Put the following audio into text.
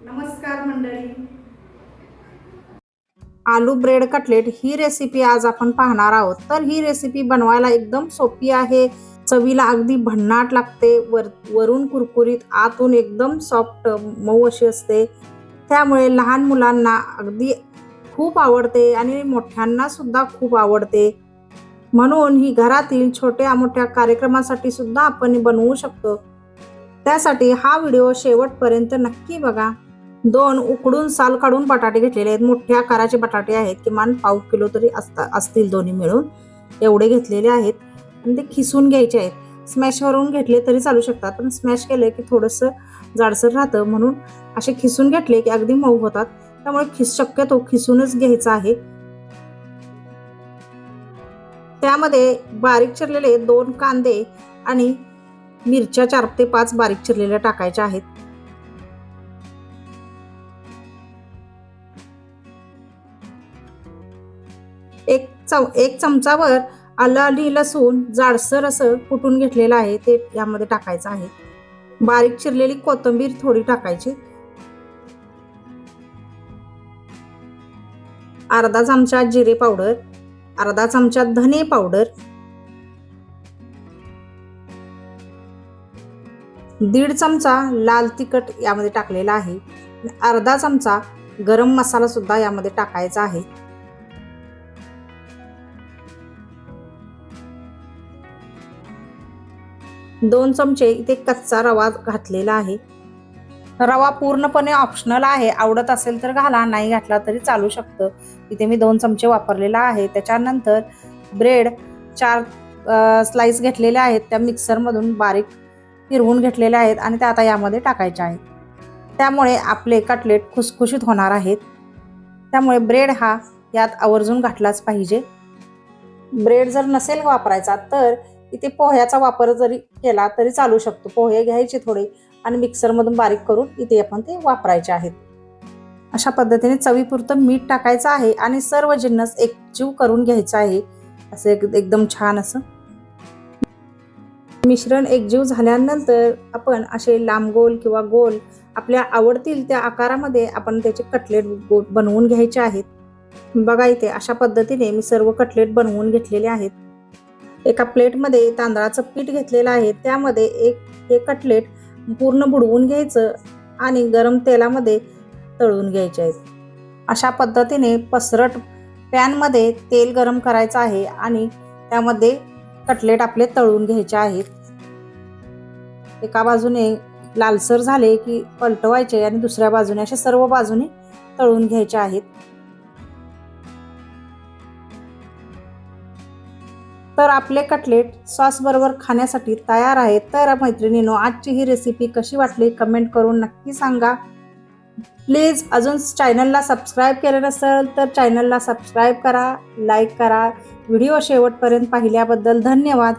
नमस्कार मंडळी. आलू bread cutlet ही रेसिपी आज आपण पाहणार आहोत. तर ही रेसिपी बनवायला एकदम सोपी आहे. चवीला अगदी भन्नाट लागते. वर वरून कुरकुरीत आतून एकदम सॉफ्ट मऊ अशी असते. त्यामुळे लहान मुलांना अगदी खूप आवडते आणि मोठ्यांना सुद्धा खूप आवडते. म्हणून ही घरातील छोट्या मोठ्या कार्यक्रमासाठी सुद्धा आपण बनवू शकतो. त्यासाठी हा व्हिडिओ शेवटपर्यंत नक्की बघा. दोन उकडून साल काढून बटाटे घेतलेले आहेत. मोठ्या आकाराचे बटाटे आहेत. किमान पाव किलो तरी असता असतील दोन्ही मिळून. एवढे घेतलेले आहेत. आणि ते खिसून घ्यायचे आहेत. स्मॅशवरून घेतले तरी चालू शकतात. पण स्मॅश केले की थोडंसं जाडसर राहतं. म्हणून असे खिसून घेतले की अगदी मऊ होतात. त्यामुळे खिस शक्यतो खिसूनच घ्यायचा आहे. त्यामध्ये बारीक चिरलेले दोन कांदे आणि मिरच्या चार ते पाच बारीक चिरलेल्या टाकायच्या आहेत. एक चव एक चमचावर आलं आली लसूण जाडसर असं कुटून घेतलेलं आहे ते यामध्ये टाकायचं आहे. बारीक चिरलेली कोथिंबीर थोडी टाकायची. अर्धा चमचा जिरे पावडर अर्धा चमचा धने पावडर दीड चमचा लाल तिखट यामध्ये टाकलेला आहे. अर्धा चमचा गरम मसाला सुद्धा यामध्ये टाकायचा आहे. दोन चमचे इथे कच्चा रवा घातलेला आहे. रवा पूर्णपणे ऑप्शनल आहे. आवडत असेल तर घाला नाही घातला तरी चालू शकतं. इथे मी दोन चमचे वापरलेला आहे. त्याच्यानंतर ब्रेड चार स्लाइस घेतलेल्या आहेत. त्या मिक्सरमधून बारीक फिरवून घेतलेल्या आहेत आणि त्या आता यामध्ये टाकायच्या आहेत. त्यामुळे आपले कटलेट खुसखुशीत होणार आहेत. त्यामुळे ब्रेड हा यात आवर्जून घातलाच पाहिजे. ब्रेड जर नसेल वापरायचा तर इथे पोह्याचा वापर जरी केला तरी चालू शकतो. पोहे घ्यायचे थोडे आणि मिक्सरमधून बारीक करून इथे आपण ते वापरायचे आहेत. अशा पद्धतीने चवीपुरतं मीठ टाकायचं आहे आणि सर्व जिन्नस एकजीव करून घ्यायचं आहे. असं एक एकदम छान असं. मिश्रण एकजीव झाल्यानंतर आपण असे लांब गोल किंवा गोल आपल्या आवडतील त्या आकारामध्ये आपण त्याचे कटलेट गो बनवून घ्यायचे आहेत. बघा इथे अशा पद्धतीने मी सर्व कटलेट बनवून घेतलेले आहेत. एका प्लेटमध्ये तांदळाचं पीठ घेतलेलं आहे. त्यामध्ये एक हे कटलेट पूर्ण बुडवून घ्यायचं आणि गरम तेलामध्ये तळून घ्यायचे आहेत. अशा पद्धतीने पसरट पॅनमध्ये तेल गरम करायचं आहे आणि त्यामध्ये कटलेट आपले तळून घ्यायचे आहेत. एका बाजूने लालसर झाले की पलटवायचे आणि दुसऱ्या बाजूने अशा सर्व बाजूने तळून घ्यायचे आहेत. तर आपले कटलेट सॉसबरोबर खाण्यासाठी तयार आहेत. तर मैत्रिणीनो आजची ही रेसिपी कशी वाटली कमेंट करून नक्की सांगा. प्लीज अजून चॅनलला सबस्क्राईब केलं नसेल तर चॅनलला सबस्क्राईब करा लाईक करा. व्हिडिओ शेवटपर्यंत पाहिल्याबद्दल धन्यवाद.